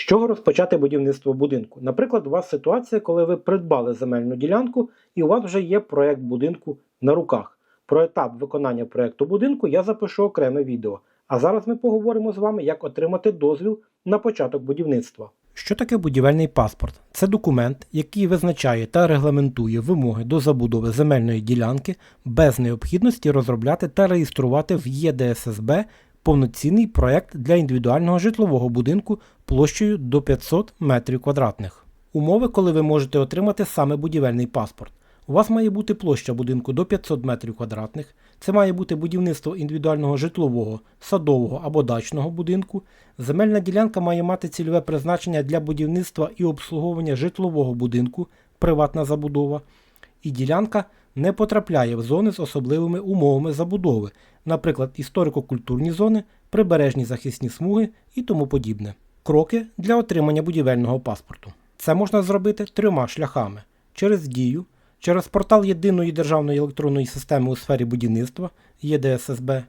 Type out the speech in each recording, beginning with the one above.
З чого розпочати будівництво будинку? Наприклад, у вас ситуація, коли ви придбали земельну ділянку і у вас вже є проект будинку на руках. Про етап виконання проекту будинку я запишу окреме відео. А зараз ми поговоримо з вами, як отримати дозвіл на початок будівництва. Що таке будівельний паспорт? Це документ, який визначає та регламентує вимоги до забудови земельної ділянки без необхідності розробляти та реєструвати в ЄДССБ повноцінний проект для індивідуального житлового будинку площею до 500 метрів квадратних. Умови, коли ви можете отримати саме будівельний паспорт. У вас має бути площа будинку до 500 метрів квадратних. Це має бути будівництво індивідуального житлового, садового або дачного будинку. Земельна ділянка має мати цільове призначення для будівництва і обслуговування житлового будинку, приватна забудова. І ділянка не потрапляє в зони з особливими умовами забудови, наприклад, історико-культурні зони, прибережні захисні смуги і тому подібне. Кроки для отримання будівельного паспорту. Це можна зробити трьома шляхами: через дію, через портал Єдиної державної електронної системи у сфері будівництва ЄДССБ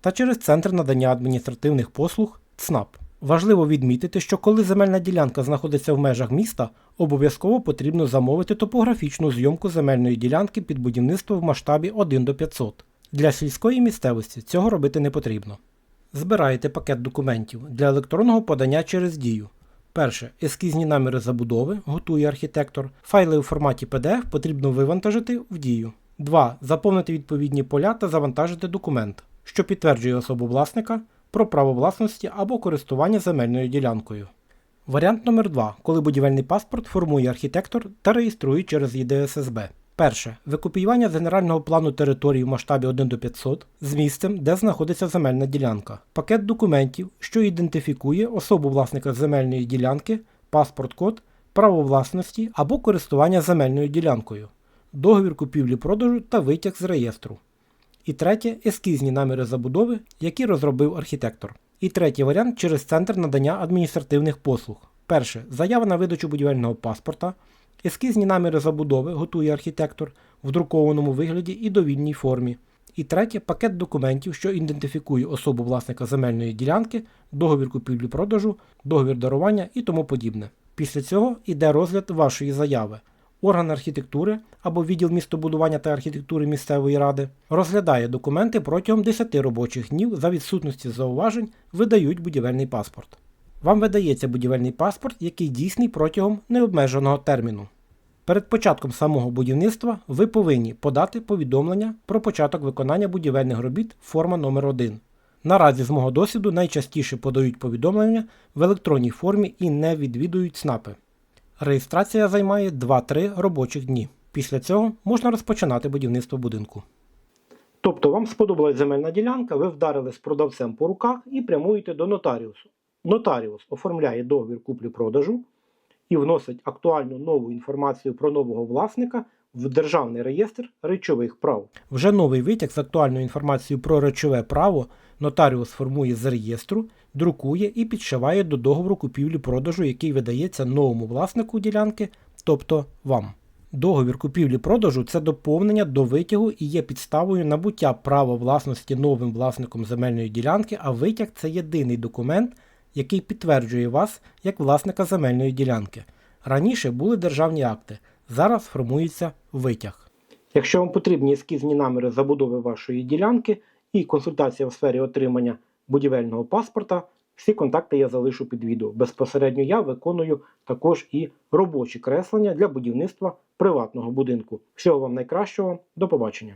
та через Центр надання адміністративних послуг ЦНАП. Важливо відмітити, що коли земельна ділянка знаходиться в межах міста, обов'язково потрібно замовити топографічну зйомку земельної ділянки під будівництво в масштабі 1 до 500. Для сільської місцевості цього робити не потрібно. Збираєте пакет документів для електронного подання через дію. Перше. Ескізні наміри забудови готує архітектор. Файли у форматі PDF потрібно вивантажити в дію. 2. Заповнити відповідні поля та завантажити документ, що підтверджує особу власника про право власності або користування земельною ділянкою. Варіант номер 2 коли будівельний паспорт формує архітектор та реєструє через ЄДССБ. Перше. Викопіювання генерального плану території в масштабі 1 до 500 з місцем, де знаходиться земельна ділянка. Пакет документів, що ідентифікує особу власника земельної ділянки, паспорт-код, право власності або користування земельною ділянкою, договір купівлі-продажу та витяг з реєстру. І третє ескізні наміри забудови, які розробив архітектор. І третій варіант через центр надання адміністративних послуг. Перше. Заява на видачу будівельного паспорта. Ескізні наміри забудови готує архітектор в друкованому вигляді і довільній формі. І третє пакет документів, що ідентифікує особу власника земельної ділянки, договір купівлі-продажу, договір дарування і тому подібне. Після цього йде розгляд вашої заяви. Орган архітектури або відділ містобудування та архітектури місцевої ради розглядає документи протягом 10 робочих днів за відсутності зауважень видають будівельний паспорт. Вам видається будівельний паспорт, який дійсний протягом необмеженого терміну. Перед початком самого будівництва ви повинні подати повідомлення про початок виконання будівельних робіт форма номер 1 Наразі, з мого досвіду, найчастіше подають повідомлення в електронній формі і не відвідують СНАПи. Реєстрація займає 2-3 робочих дні. Після цього можна розпочинати будівництво будинку. Тобто вам сподобалась земельна ділянка, ви вдарили з продавцем по руках і прямуєте до нотаріусу. Нотаріус оформляє договір куплі-продажу і вносить актуальну нову інформацію про нового власника в Державний реєстр речових прав. Вже новий витяг з актуальною інформацією про речове право нотаріус формує з реєстру, друкує і підшиває до договору купівлі-продажу, який видається новому власнику ділянки, тобто вам. Договір купівлі-продажу це доповнення до витягу і є підставою набуття права власності новим власником земельної ділянки, а витяг це єдиний документ, який підтверджує вас як власника земельної ділянки. Раніше були державні акти, зараз формується витяг. Якщо вам потрібні ескізні наміри забудови вашої ділянки і консультація в сфері отримання будівельного паспорта, всі контакти я залишу під відео. Безпосередньо я виконую також і робочі креслення для будівництва приватного будинку. Всього вам найкращого, до побачення!